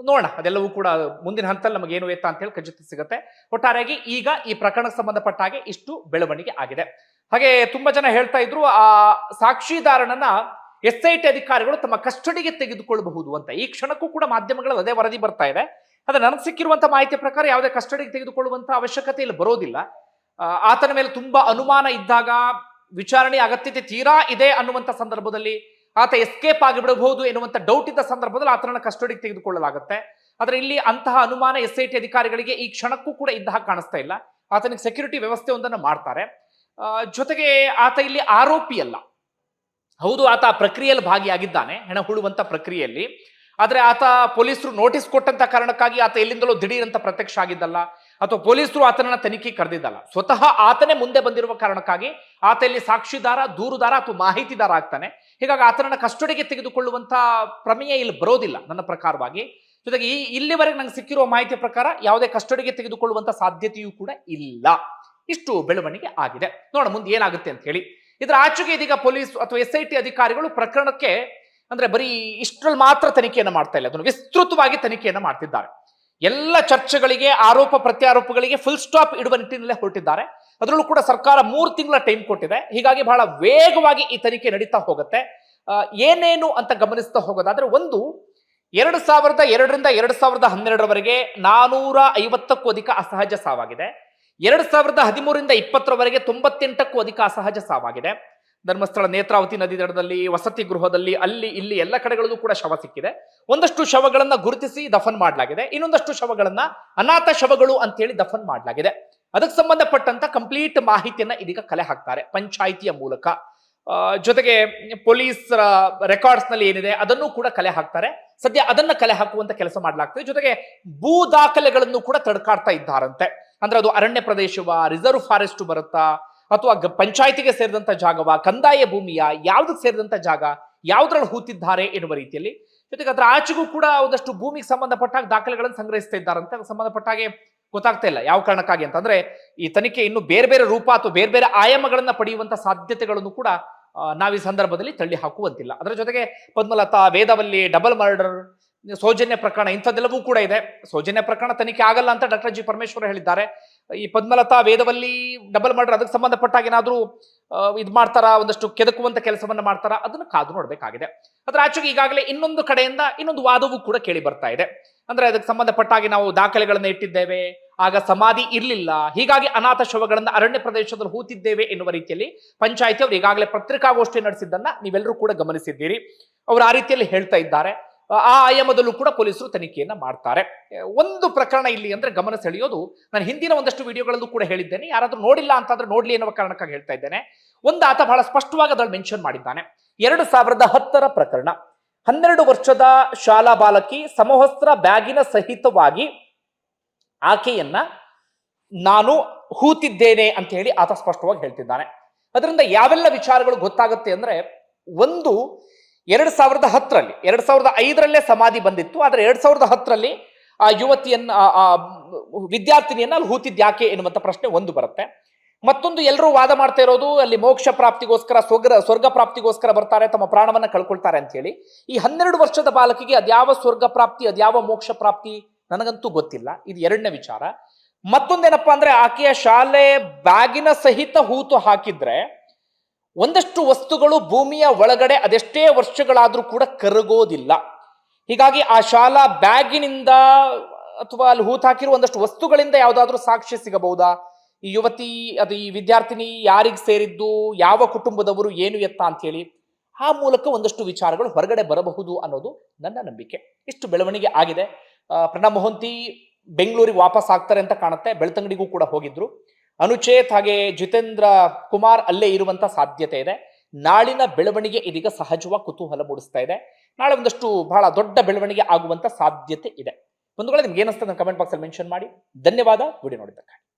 ನೋಡೋಣ. ಅದೆಲ್ಲವೂ ಕೂಡ ಮುಂದಿನ ಹಂತದಲ್ಲಿ ನಮಗೆ ಏನು ಎತ್ತ ಅಂತ ಹೇಳಿ ಖಚಿತ ಸಿಗುತ್ತೆ. ಒಟ್ಟಾರೆಯಾಗಿ ಈಗ ಈ ಪ್ರಕರಣಕ್ಕೆ ಸಂಬಂಧಪಟ್ಟ ಹಾಗೆ ಇಷ್ಟು ಬೆಳವಣಿಗೆ ಆಗಿದೆ. ಹಾಗೆ ತುಂಬಾ ಜನ ಹೇಳ್ತಾ ಇದ್ರು, ಆ ಸಾಕ್ಷಿದಾರನನ್ನ ಎಸ್ ಐ ಟಿ ಅಧಿಕಾರಿಗಳು ತಮ್ಮ ಕಸ್ಟಡಿಗೆ ತೆಗೆದುಕೊಳ್ಳಬಹುದು ಅಂತ. ಈ ಕ್ಷಣಕ್ಕೂ ಕೂಡ ಮಾಧ್ಯಮಗಳಲ್ಲಿ ಅದೇ ವರದಿ ಬರ್ತಾ ಇದೆ. ಅದೇ ನನಗೆ ಸಿಕ್ಕಿರುವಂತಹ ಮಾಹಿತಿ ಪ್ರಕಾರ ಯಾವುದೇ ಕಸ್ಟಡಿಗೆ ತೆಗೆದುಕೊಳ್ಳುವಂತಹ ಅವಶ್ಯಕತೆ ಇಲ್ಲಿ ಬರೋದಿಲ್ಲ. ಆತನ ಮೇಲೆ ತುಂಬಾ ಅನುಮಾನ ಇದ್ದಾಗ ವಿಚಾರಣೆ ಅಗತ್ಯತೆ ತೀರಾ ಇದೆ ಅನ್ನುವಂಥ ಸಂದರ್ಭದಲ್ಲಿ ಆತ ಎಸ್ಕೇಪ್ ಆಗಿಬಿಡಬಹುದು ಎನ್ನುವಂಥ ಡೌಟ್ ಇದ್ದ ಸಂದರ್ಭದಲ್ಲಿ ಆತನನ್ನು ಕಸ್ಟಡಿಗೆ ತೆಗೆದುಕೊಳ್ಳಲಾಗುತ್ತೆ. ಆದರೆ ಇಲ್ಲಿ ಅಂತಹ ಅನುಮಾನ ಎಸ್ ಐ ಟಿ ಅಧಿಕಾರಿಗಳಿಗೆ ಈ ಕ್ಷಣಕ್ಕೂ ಕೂಡ ಇದ್ದ ಹಾಗೆ ಕಾಣಿಸ್ತಾ ಇಲ್ಲ. ಆತನಿಗೆ ಸೆಕ್ಯೂರಿಟಿ ವ್ಯವಸ್ಥೆ ಒಂದನ್ನು ಮಾಡ್ತಾರೆ. ಜೊತೆಗೆ ಆತ ಇಲ್ಲಿ ಆರೋಪಿ ಅಲ್ಲ. ಹೌದು, ಆತ ಪ್ರಕ್ರಿಯೆಯಲ್ಲಿ ಭಾಗಿಯಾಗಿದ್ದಾನೆ ಹೆಣ ಹುಳುವಂತ ಪ್ರಕ್ರಿಯೆಯಲ್ಲಿ. ಆದರೆ ಆತ ಪೊಲೀಸರು ನೋಟಿಸ್ ಕೊಟ್ಟಂತ ಕಾರಣಕ್ಕಾಗಿ ಆತ ಎಲ್ಲಿಂದಲೋ ದಿಢೀರಂತ ಪ್ರತ್ಯಕ್ಷ ಆಗಿದ್ದಲ್ಲ. ಅಥವಾ ಪೊಲೀಸರು ಆತನನ್ನ ತನಿಖೆ ಕರೆದಿದ್ದಲ್ಲ. ಸ್ವತಃ ಆತನೇ ಮುಂದೆ ಬಂದಿರುವ ಕಾರಣಕ್ಕಾಗಿ ಆತ ಇಲ್ಲಿ ಸಾಕ್ಷಿದಾರ, ದೂರುದಾರ ಅಥವಾ ಮಾಹಿತಿದಾರ ಆಗ್ತಾನೆ. ಹೀಗಾಗಿ ಆತನನ್ನ ಕಸ್ಟಡಿಗೆ ತೆಗೆದುಕೊಳ್ಳುವಂತಹ ಪ್ರಮೇಯ ಇಲ್ಲಿ ಬರೋದಿಲ್ಲ ನನ್ನ ಪ್ರಕಾರವಾಗಿ. ಜೊತೆಗೆ ಈ ಇಲ್ಲಿವರೆಗೆ ನಂಗೆ ಸಿಕ್ಕಿರುವ ಮಾಹಿತಿ ಪ್ರಕಾರ ಯಾವುದೇ ಕಸ್ಟಡಿಗೆ ತೆಗೆದುಕೊಳ್ಳುವಂತ ಸಾಧ್ಯತೆಯೂ ಕೂಡ ಇಲ್ಲ. ಇಷ್ಟು ಬೆಳವಣಿಗೆ ಆಗಿದೆ. ನೋಡ ಮುಂದೆ ಏನಾಗುತ್ತೆ ಅಂತ ಹೇಳಿ. ಇದರ ಆಚೆಗೆ ಇದೀಗ ಪೊಲೀಸ್ ಅಥವಾ ಎಸ್ ಐ ಟಿ ಅಧಿಕಾರಿಗಳು ಪ್ರಕರಣಕ್ಕೆ ಅಂದ್ರೆ ಬರೀ ಇಷ್ಟರಲ್ಲಿ ಮಾತ್ರ ತನಿಖೆಯನ್ನು ಮಾಡ್ತಾ ಇಲ್ಲ. ಅದನ್ನು ವಿಸ್ತೃತವಾಗಿ ತನಿಖೆಯನ್ನು ಮಾಡ್ತಿದ್ದಾರೆ. ಎಲ್ಲ ಚರ್ಚೆಗಳಿಗೆ, ಆರೋಪ ಪ್ರತ್ಯಾರೋಪಗಳಿಗೆ ಫುಲ್ ಸ್ಟಾಪ್ ಇಡುವ ನಿಟ್ಟಿನಲ್ಲೇ ಹೊರಟಿದ್ದಾರೆ. ಅದರಲ್ಲೂ ಕೂಡ ಸರ್ಕಾರ ಮೂರು ತಿಂಗಳ ಟೈಮ್ ಕೊಟ್ಟಿದೆ. ಹೀಗಾಗಿ ಬಹಳ ವೇಗವಾಗಿ ಈ ತನಿಖೆ ನಡೀತಾ ಹೋಗುತ್ತೆ. ಏನೇನು ಅಂತ ಗಮನಿಸ್ತಾ ಹೋಗೋದಾದ್ರೆ ಒಂದು, ಎರಡು ಸಾವಿರದ ಎರಡರಿಂದ ಎರಡು ಸಾವಿರದ ಹನ್ನೆರಡರವರೆಗೆ ನಾನೂರ ಐವತ್ತಕ್ಕೂ ಅಧಿಕ ಅಸಹಜ ಸಾವಾಗಿದೆ. ಎರಡು ಸಾವಿರದ ಹದಿಮೂರಿಂದ ಇಪ್ಪತ್ತರವರೆಗೆ ತೊಂಬತ್ತೆಂಟಕ್ಕೂ ಅಧಿಕ ಅಸಹಜ ಸಾವಾಗಿದೆ. ಧರ್ಮಸ್ಥಳ ನೇತ್ರಾವತಿ ನದಿ ದಡದಲ್ಲಿ, ವಸತಿ ಗೃಹದಲ್ಲಿ, ಅಲ್ಲಿ, ಇಲ್ಲಿ ಎಲ್ಲ ಕಡೆಗಳಲ್ಲೂ ಕೂಡ ಶವ ಸಿಕ್ಕಿದೆ. ಒಂದಷ್ಟು ಶವಗಳನ್ನ ಗುರುತಿಸಿ ದಫನ್ ಮಾಡಲಾಗಿದೆ. ಇನ್ನೊಂದಷ್ಟು ಶವಗಳನ್ನ ಅನಾಥ ಶವಗಳು ಅಂತೇಳಿ ದಫನ್ ಮಾಡಲಾಗಿದೆ. ಅದಕ್ಕೆ ಸಂಬಂಧಪಟ್ಟಂತ ಕಂಪ್ಲೀಟ್ ಮಾಹಿತಿಯನ್ನ ಇದೀಗ ಕಲೆ ಹಾಕ್ತಾರೆ ಪಂಚಾಯಿತಿಯ ಮೂಲಕ. ಜೊತೆಗೆ ಪೊಲೀಸ್ ರೆಕಾರ್ಡ್ಸ್ನಲ್ಲಿ ಏನಿದೆ ಅದನ್ನು ಕೂಡ ಕಲೆ ಹಾಕ್ತಾರೆ. ಸದ್ಯ ಅದನ್ನ ಕಲೆ ಹಾಕುವಂತ ಕೆಲಸ ಮಾಡಲಾಗ್ತದೆ. ಜೊತೆಗೆ ಭೂ ದಾಖಲೆಗಳನ್ನು ಕೂಡ ತಡ್ಕಾಡ್ತಾ ಇದ್ದಾರಂತೆ. ಅಂದ್ರೆ ಅದು ಅರಣ್ಯ ಪ್ರದೇಶವ ರಿಸರ್ವ್ ಫಾರೆಸ್ಟ್ ಬರುತ್ತಾ ಅಥವಾ ಪಂಚಾಯಿತಿಗೆ ಸೇರಿದಂತ ಜಾಗವ, ಕಂದಾಯ ಭೂಮಿಯ ಯಾವುದಕ್ಕೆ ಸೇರಿದಂತ ಜಾಗ ಯಾವುದ್ರಲ್ಲಿ ಹೂತಿದ್ದಾರೆ ಎನ್ನುವ ರೀತಿಯಲ್ಲಿ. ಜೊತೆಗೆ ಅದರ ಆಚೆಗೂ ಕೂಡ ಒಂದಷ್ಟು ಭೂಮಿಗೆ ಸಂಬಂಧಪಟ್ಟಾಗ ದಾಖಲೆಗಳನ್ನು ಸಂಗ್ರಹಿಸ್ತಾ ಇದ್ದಾರಂತೆ ಅದಕ್ಕೆ ಸಂಬಂಧಪಟ್ಟ ಹಾಗೆ ಗೊತ್ತಾಗ್ತಾ ಇಲ್ಲ ಯಾವ ಕಾರಣಕ್ಕಾಗಿ ಅಂತಂದ್ರೆ, ಈ ತನಿಖೆ ಇನ್ನು ಬೇರೆ ಬೇರೆ ರೂಪ ಅಥವಾ ಬೇರೆ ಬೇರೆ ಆಯಾಮಗಳನ್ನು ಪಡೆಯುವಂತ ಸಾಧ್ಯತೆಗಳನ್ನು ಕೂಡ ನಾವು ಈ ಸಂದರ್ಭದಲ್ಲಿ ತಳ್ಳಿ ಹಾಕುವಂತಿಲ್ಲ. ಅದರ ಜೊತೆಗೆ ಪದ್ಮಲತಾ, ವೇದವಲ್ಲಿ, ಡಬಲ್ ಮರ್ಡರ್ ಸೌಜನ್ಯ ಪ್ರಕರಣ ಇಂಥದ್ದೆಲ್ಲವೂ ಕೂಡ ಇದೆ. ಸೌಜನ್ಯ ಪ್ರಕರಣ ತನಿಖೆ ಆಗಲ್ಲ ಅಂತ ಡಾಕ್ಟರ್ ಜಿ ಪರಮೇಶ್ವರ ಹೇಳಿದ್ದಾರೆ. ಈ ಪದ್ಮಲತಾ ವೇದವಲ್ಲಿ ಡಬಲ್ ಮರ್ಡರ್ ಅದಕ್ಕೆ ಸಂಬಂಧಪಟ್ಟಾಗ ಏನಾದರೂ ಇದು ಮಾಡ್ತಾರ? ಒಂದಷ್ಟು ಕೆದಕುವಂತ ಕೆಲಸವನ್ನು ಮಾಡ್ತಾರ? ಅದನ್ನು ಕಾದು ನೋಡಬೇಕಾಗಿದೆ. ಅದರ ಆಚೆಗೆ ಈಗಾಗಲೇ ಇನ್ನೊಂದು ಕಡೆಯಿಂದ ಇನ್ನೊಂದು ವಾದವೂ ಕೂಡ ಕೇಳಿ ಬರ್ತಾ ಇದೆ. ಅಂದ್ರೆ ಅದಕ್ಕೆ ಸಂಬಂಧಪಟ್ಟಾಗಿ ನಾವು ದಾಖಲೆಗಳನ್ನು ಇಟ್ಟಿದ್ದೇವೆ. ಆಗ ಸಮಾಧಿ ಇರಲಿಲ್ಲ. ಹೀಗಾಗಿ ಅನಾಥ ಶವಗಳನ್ನ ಅರಣ್ಯ ಪ್ರದೇಶದಲ್ಲಿ ಹೂತಿದ್ದೇವೆ ಎನ್ನುವ ರೀತಿಯಲ್ಲಿ ಪಂಚಾಯತಿ ಅವರು ಈಗಾಗಲೇ ಪತ್ರಿಕಾಗೋಷ್ಠಿ ನಡೆಸಿದ್ದನ್ನ ನೀವೆಲ್ಲರೂ ಕೂಡ ಗಮನಿಸಿದ್ದೀರಿ. ಅವರು ಆ ರೀತಿಯಲ್ಲಿ ಹೇಳ್ತಾ ಇದ್ದಾರೆ. ಆ ಆಯಾಮದಲ್ಲೂ ಕೂಡ ಪೊಲೀಸರು ತನಿಖೆಯನ್ನು ಮಾಡ್ತಾರೆ. ಒಂದು ಪ್ರಕರಣ ಇಲ್ಲಿ ಅಂದರೆ ಗಮನ ಸೆಳೆಯೋದು, ನಾನು ಹಿಂದಿನ ಒಂದಷ್ಟು ವಿಡಿಯೋಗಳಲ್ಲೂ ಕೂಡ ಹೇಳಿದ್ದೇನೆ, ಯಾರಾದರೂ ನೋಡಿಲ್ಲ ಅಂತಂದ್ರೆ ನೋಡ್ಲಿ ಎನ್ನುವ ಕಾರಣಕ್ಕಾಗಿ ಹೇಳ್ತಾ ಇದ್ದೇನೆ. ಒಂದು ಆತ ಬಹಳ ಸ್ಪಷ್ಟವಾಗಿ ಅದರಲ್ಲಿ ಮೆನ್ಷನ್ ಮಾಡಿದ್ದಾನೆ. ಎರಡು ಸಾವಿರದ ಹತ್ತರ ಪ್ರಕರಣ. ಹನ್ನೆರಡು ವರ್ಷದ ಶಾಲಾ ಬಾಲಕಿ ಸಮವಸ್ತ್ರ ಬ್ಯಾಗಿನ ಸಹಿತವಾಗಿ ಆಕೆಯನ್ನ ನಾನು ಹೂತಿದ್ದೇನೆ ಅಂತ ಹೇಳಿ ಆತ ಸ್ಪಷ್ಟವಾಗಿ ಹೇಳ್ತಿದ್ದಾನೆ. ಅದರಿಂದ ಯಾವೆಲ್ಲ ವಿಚಾರಗಳು ಗೊತ್ತಾಗುತ್ತೆ ಅಂದ್ರೆ, ಒಂದು ಎರಡ್ ಸಾವಿರದ ಹತ್ತರಲ್ಲಿ, ಎರಡು ಸಾವಿರದ ಐದರಲ್ಲೇ ಸಮಾಧಿ ಬಂದಿತ್ತು. ಆದರೆ ಎರಡು ಸಾವಿರದ ಹತ್ತರಲ್ಲಿ ಆ ಯುವತಿಯನ್ನ ವಿದ್ಯಾರ್ಥಿನಿಯನ್ನ ಅಲ್ಲಿ ಹೂತಿದ್ ಯಾಕೆ ಎನ್ನುವಂತ ಪ್ರಶ್ನೆ ಒಂದು ಬರುತ್ತೆ. ಮತ್ತೊಂದು ಎಲ್ಲರೂ ವಾದ ಮಾಡ್ತಾ ಇರೋದು, ಅಲ್ಲಿ ಮೋಕ್ಷ ಪ್ರಾಪ್ತಿಗೋಸ್ಕರ ಸ್ವರ್ಗ ಸ್ವರ್ಗ ಪ್ರಾಪ್ತಿಗೋಸ್ಕರ ಬರ್ತಾರೆ, ತಮ್ಮ ಪ್ರಾಣವನ್ನ ಕಳ್ಕೊಳ್ತಾರೆ ಅಂತ ಹೇಳಿ ಈ ಹನ್ನೆರಡು ವರ್ಷದ ಬಾಲಕಿಗೆ ಅದ್ಯಾವ ಸ್ವರ್ಗ ಪ್ರಾಪ್ತಿ, ಅದ್ಯಾವ ಮೋಕ್ಷ ಪ್ರಾಪ್ತಿ ನನಗಂತೂ ಗೊತ್ತಿಲ್ಲ. ಇದು ಎರಡನೇ ವಿಚಾರ. ಮತ್ತೊಂದೇನಪ್ಪಾ ಅಂದ್ರೆ, ಆಕೆಯ ಶಾಲೆ ಬ್ಯಾಗಿನ ಸಹಿತ ಹೂತು ಹಾಕಿದ್ರೆ ಒಂದಷ್ಟು ವಸ್ತುಗಳು ಭೂಮಿಯ ಒಳಗಡೆ ಅದೆಷ್ಟೇ ವರ್ಷಗಳಾದರೂ ಕೂಡ ಕರಗೋದಿಲ್ಲ. ಹೀಗಾಗಿ ಆ ಶಾಲಾ ಬ್ಯಾಗಿನಿಂದ ಅಥವಾ ಅಲ್ಲಿ ಹೂತಾಕಿರುವ ಒಂದಷ್ಟು ವಸ್ತುಗಳಿಂದ ಯಾವುದಾದ್ರೂ ಸಾಕ್ಷ್ಯ ಸಿಗಬಹುದಾ? ಈ ಯುವತಿ, ಅದು ಈ ವಿದ್ಯಾರ್ಥಿನಿ ಯಾರಿಗೆ ಸೇರಿದ್ದು? ಯಾವ ಕುಟುಂಬದವರು ಏನು ಎತ್ತ ಅಂತ ಹೇಳಿ ಆ ಮೂಲಕ ಒಂದಷ್ಟು ವಿಚಾರಗಳು ಹೊರಗಡೆ ಬರಬಹುದು ಅನ್ನೋದು ನನ್ನ ನಂಬಿಕೆ. ಇಷ್ಟು ಬೆಳವಣಿಗೆ ಆಗಿದೆ. ಪ್ರಣಬ್ ಮೊಹಂತಿ ಬೆಂಗಳೂರಿಗೆ ವಾಪಸ್ ಆಗ್ತಾರೆ ಅಂತ ಕಾಣುತ್ತೆ. ಬೆಳ್ತಂಗಡಿಗೂ ಕೂಡ ಹೋಗಿದ್ರು. ಅನುಚೇತ್ ಹಾಗೆ ಜಿತೇಂದ್ರ ಕುಮಾರ್ ಅಲ್ಲೇ ಇರುವಂತ ಸಾಧ್ಯತೆ ಇದೆ. ನಾಳಿನ ಬೆಳವಣಿಗೆ ಇದೀಗ ಸಹಜವಾಗಿ ಕುತೂಹಲ ಮೂಡಿಸ್ತಾ ಇದೆ. ನಾಳೆ ಒಂದಷ್ಟು ಬಹಳ ದೊಡ್ಡ ಬೆಳವಣಿಗೆ ಆಗುವಂತ ಸಾಧ್ಯತೆ ಇದೆ. ಒಂದು ವೇಳೆ ನಿಮ್ಗೆ ಏನಿಸ್ತದೆ ಕಮೆಂಟ್ ಬಾಕ್ಸ್ ಅಲ್ಲಿ ಮೆನ್ಷನ್ ಮಾಡಿ. ಧನ್ಯವಾದ. ವಿಡಿಯೋ ನೋಡಿದ್ದಕ್ಕೆ